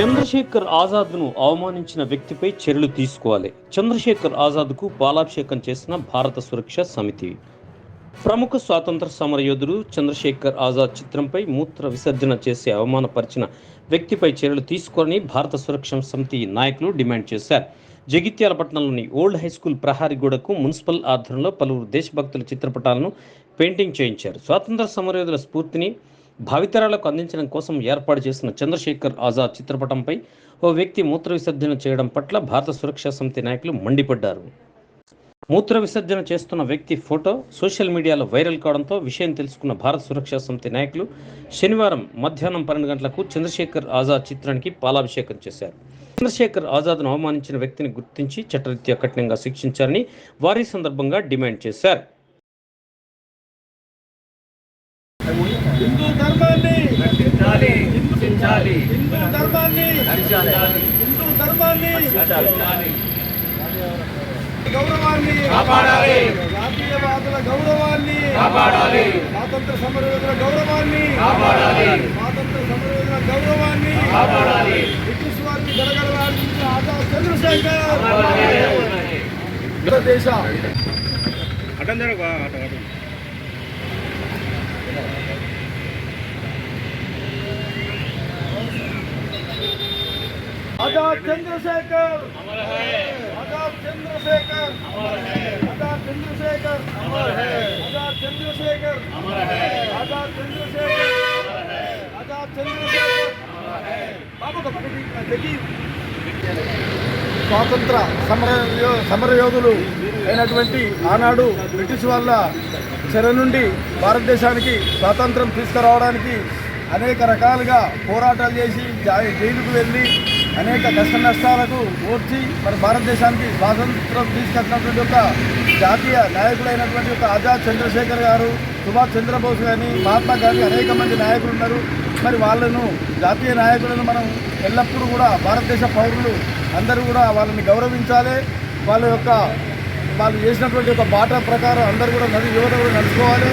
చంద్రశేఖర్ ఆజాద్ను అవమానించిన వ్యక్తిపై చర్యలు తీసుకోవాలి. చంద్రశేఖర్ ఆజాద్కు బాలాభిషేకం చేసిన భారత సురక్ష సమితి. ప్రముఖ స్వాతంత్ర సమరయోధుడు చంద్రశేఖర్ ఆజాద్ చిత్రంపై మూత్ర విసర్జన చేసి అవమానపరిచిన వ్యక్తిపై చర్యలు తీసుకోవాలని భారత సురక్ష సమితి నాయకులు డిమాండ్ చేశారు. జగిత్యాల పట్టణంలోని ఓల్డ్ హై స్కూల్ ప్రహారీ గోడకు మున్సిపల్ ఆధ్వర్యంలో పలువురు దేశభక్తుల చిత్రపటాలను పెయింటింగ్ చేయించారు. స్వాతంత్ర సమరయోధుల స్ఫూర్తిని భావితరాలకు అందించడం కోసం ఏర్పాటు చేసిన చంద్రశేఖర్ ఆజాద్ చిత్రపటంపై ఓ వ్యక్తి మూత్ర విసర్జన చేయడం పట్ల భారత సురక్షా సమితి నాయకులు మండిపడ్డారు. మూత్ర విసర్జన చేస్తున్న వ్యక్తి ఫోటో సోషల్ మీడియాలో వైరల్ కావడంతో విషయం తెలుసుకున్న భారత సురక్షా సమితి నాయకులు శనివారం మధ్యాహ్నం పన్నెండు గంటలకు చంద్రశేఖర్ ఆజాద్ చిత్రానికి పాలాభిషేకం చేశారు. చంద్రశేఖర్ ఆజాద్ను అవమానించిన వ్యక్తిని గుర్తించి చట్టరీత్యా కఠినంగా శిక్షించారని వారి సందర్భంగా డిమాండ్ చేశారు. హిందూ ధర్మాన్ని రక్షించాలి రక్షించాలి. హిందూ ధర్మాన్ని రక్షించాలి. హిందూ ధర్మాన్ని రక్షించాలి. గౌరవాన్ని కాపాడాలి. జాతీయవాదుల గౌరవాన్ని కాపాడాలి. స్వాతంత్ర సమరయోధుల గౌరవాన్ని కాపాడాలి. స్వాతంత్ర సమరయోధుల గౌరవాన్ని కాపాడాలి. బ్రిటిష్ వారిని గడగడలాడించిన ఆజాద్ చంద్రశేఖర్. దేశ భారతదేశ ఆటో ఆజాద్ చంద్రశేఖర్! ఆజాద్ చంద్రశేఖర్! ఆజాద్ చంద్రశేఖర్! ఆజాద్ చంద్రశేఖర్! ఆజాద్ చంద్రశేఖర్! ఆజాద్ చంద్రశేఖర్! స్వాతంత్ర సమర సమరయోధులు అయినటువంటి ఆనాడు బ్రిటిష్ వాళ్ళ చెర నుండి భారతదేశానికి స్వాతంత్రం తీసుకురావడానికి అనేక రకాలుగా పోరాటాలు చేసి జైలుకు వెళ్ళి అనేక కష్ట నష్టాలకు ఓర్చి మరి భారతదేశానికి స్వాతంత్రం తీసుకొచ్చినటువంటి ఒక జాతీయ నాయకుడైనటువంటి ఒక ఆజాద్ చంద్రశేఖర్ గారు సుభాష్ చంద్రబోస్ కానీ మహాత్మా గాంధీ అనేక మంది నాయకులు ఉన్నారు. మరి వాళ్ళను జాతీయ నాయకులను మనం ఎల్లప్పుడూ కూడా భారతదేశ పౌరులు అందరూ కూడా వాళ్ళని గౌరవించాలి. వాళ్ళ యొక్క వాళ్ళు చేసినటువంటి ఒక బాట ప్రకారం అందరూ కూడా నది యువత కూడా నడుచుకోవాలి.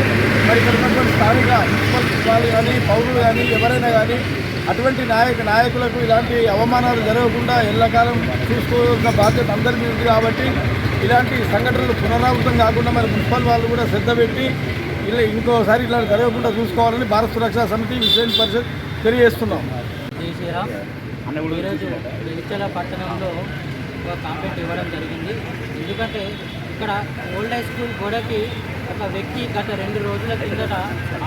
మరి ఇక్కడ ఉన్నటువంటి స్థానిక మున్సిపల్ వాళ్ళు కానీ పౌరులు కానీ ఎవరైనా కానీ అటువంటి నాయక నాయకులకు ఇలాంటి అవమానాలు జరగకుండా ఎల్లకాలం చూసుకోవాల్సిన బాధ్యత అందరి మీద ఉంది కాబట్టి ఇలాంటి సంఘటనలు పునరావృతం కాకుండా మరి మున్సిపల్ వాళ్ళు కూడా శ్రద్ధ పెట్టి ఇలా ఇంకోసారి ఇలా జరగకుండా చూసుకోవాలని భారత సురక్షా సమితి విశ్వ పరిషత్ తెలియజేస్తున్నాం. ఈరోజు పట్టణంలో ఒక కాంప్లైంట్ ఇవ్వడం జరిగింది. ఎందుకంటే ఇక్కడ ఓల్డ్ హై స్కూల్ గోడకి ఒక వ్యక్తి గత రెండు రోజుల కిందట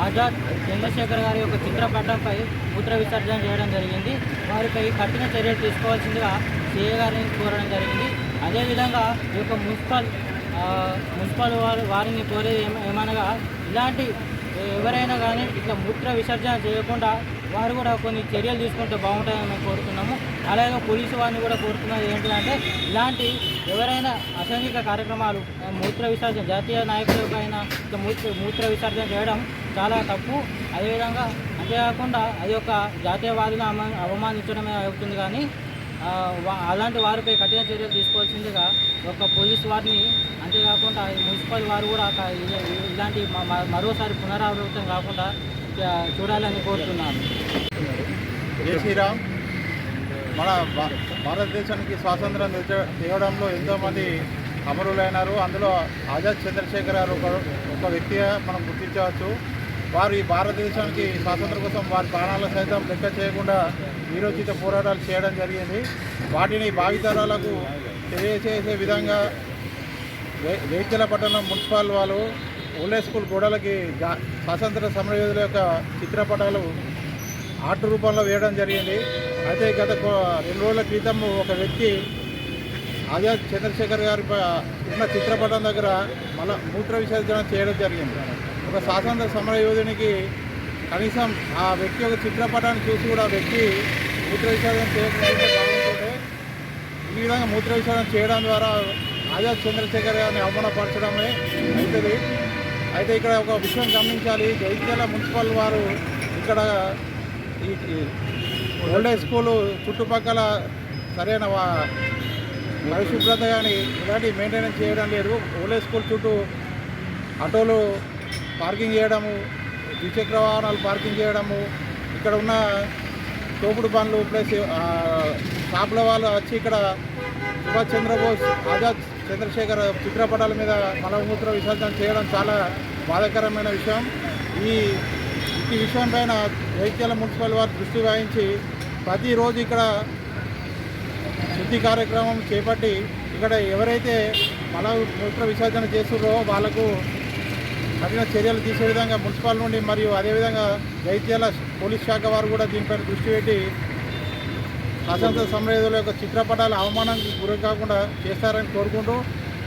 ఆజాద్ చంద్రశేఖర్ గారి యొక్క చిత్రపటంపై మూత్ర విసర్జన చేయడం జరిగింది. వారిపై కఠిన చర్యలు తీసుకోవాల్సిందిగా సిఏ గారిని కోరడం జరిగింది. అదేవిధంగా ఈ యొక్క మున్సిపల్ మున్సిపల్ వారు వారిని కోరేది ఏమనగా ఇలాంటి ఎవరైనా కానీ ఇట్లా మూత్ర విసర్జన చేయకుండా వారు కూడా కొన్ని చర్యలు తీసుకుంటే బాగుంటాయని కోరుతున్నాము. అలాగే పోలీసు వారిని కూడా కోరుతున్నది ఏంటంటే ఇలాంటి ఎవరైనా అసాంఘిక కార్యక్రమాలు మూత్ర విసర్జన జాతీయ నాయకులపైన మూత్ర మూత్ర విసర్జన చేయడం చాలా తప్పు. అదేవిధంగా అంతేకాకుండా అది ఒక జాతీయవాదులను అమ అవమానించడమే అవుతుంది కానీ అలాంటి వారిపై కఠిన చర్యలు తీసుకోవాల్సిందిగా ఒక పోలీస్ వారిని అంతేకాకుండా మున్సిపల్ వారు కూడా ఇలాంటి మ- మరోసారి పునరావృతం కాకుండా చూడాలని కోరుతున్నాను. జై శ్రీరామ్. మన భారతదేశానికి స్వాతంత్రం తెచ్చ- తేవడంలో ఎంతోమంది అమరులైనారు. అందులో ఆజాద్ చంద్రశేఖర్ గారు ఒక ఒక వ్యక్తిగా మనం గుర్తించవచ్చు. వారు ఈ భారతదేశానికి స్వాతంత్రం కోసం వారి ప్రాణాల సైతం లెక్క చేయకుండా వీరోచిత పోరాటాలు చేయడం జరిగింది. వాటిని భావితరాలకు తెలియజేసే విధంగా వే- వేచల పట్టణం మున్సిపల్ వాళ్ళు ఓల్డ్ స్కూల్ గోడలకి జా- స్వాతంత్ర సమరయోధుల యొక్క చిత్రపటాలు ఆర్ట్ రూపంలో వేయడం జరిగింది. అయితే గత రెండు రోజుల క్రితం ఒక వ్యక్తి ఆజాద్ చంద్రశేఖర్ గారి ఉన్న చిత్రపటం దగ్గర మళ్ళా మూత్ర విసర్జన చేయడం జరిగింది. ఒక స్వాతంత్ర సమర యోధునికి కనీసం ఆ వ్యక్తి యొక్క చిత్రపటాన్ని చూసి కూడా ఆ వ్యక్తి మూత్ర విసర్జన చేయకపోతే బాగుంటుంటే ఈ విధంగా మూత్ర విసర్జన చేయడం ద్వారా ఆజాద్ చంద్రశేఖర్ గారిని అవమానపరచడమే అవుతుంది. అయితే ఇక్కడ ఒక విషయం గమనించాలి. జైత్యాల మున్సిపల్ వారు ఇక్కడ ఈ ఈ ఓల్డ్ స్కూలు చుట్టుపక్కల సరైన పరిశుభ్రత కానీ ఇలాంటి మెయింటెనెన్స్ చేయడం లేదు. ఓల్డ్ స్కూల్ చుట్టూ ఆటోలు పార్కింగ్ చేయడము ద్విచక్ర వాహనాలు పార్కింగ్ చేయడము ఇక్కడ ఉన్న తోపుడు బండ్లు ప్లస్ షాపుల వాళ్ళు వచ్చి ఇక్కడ సుభాష్ చంద్రబోస్ ఆజాద్ చంద్రశేఖర్ చిత్రపటాల మీద మలమూత్ర విసర్జన చేయడం చాలా బాధాకరమైన విషయం. ఈ ఈ విషయం పైన జైత్యాల మున్సిపల్ వారు దృష్టి వహించి ప్రతిరోజు ఇక్కడ శుద్ధి కార్యక్రమం చేపట్టి ఇక్కడ ఎవరైతే మల మూత్ర విసర్జన చేస్తున్నారో వాళ్ళకు కఠిన చర్యలు తీసే విధంగా మున్సిపల్ నుండి మరియు అదేవిధంగా జైత్యాల పోలీస్ శాఖ వారు కూడా దీనిపైన దృష్టి పెట్టి అసంత సమరయోధుల యొక్క చిత్రపటాలు అవమానానికి గురి కాకుండా చేస్తారని కోరుకుంటూ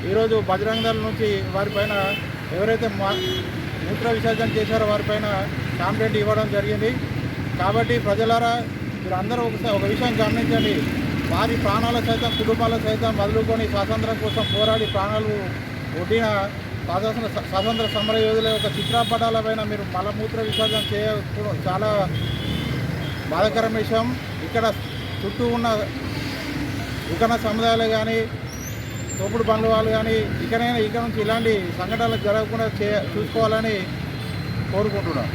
ఈరోజు బజరంగ దళ నుంచి వారిపైన ఎవరైతే మా మూత్ర విసర్జన చేశారో వారిపైన కాంప్లైంట్ ఇవ్వడం జరిగింది. కాబట్టి ప్రజలారా మీరు అందరూ ఒకసారి ఒక విషయం గమనించండి. వారి ప్రాణాల సైతం కుటుంబాల సైతం వదులుకొని స్వాతంత్రం కోసం పోరాడి ప్రాణాలు ఒడ్డిన స్వాతంత్ర స్వాతంత్ర సమర యోధుల యొక్క చిత్రపటాలపైన మీరు మలమూత్ర విసర్జన చేయ చాలా బాధాకరమైన విషయం. ఇక్కడ చుట్టూ ఉన్న దుకాణ సముదాయాలు కానీ తోపుడు బండ్ల వాళ్ళు కానీ ఇకనైనా ఇక నుంచి ఇలాంటి సంఘటనలు జరగకుండా చే చూసుకోవాలని కోరుకుంటున్నాం.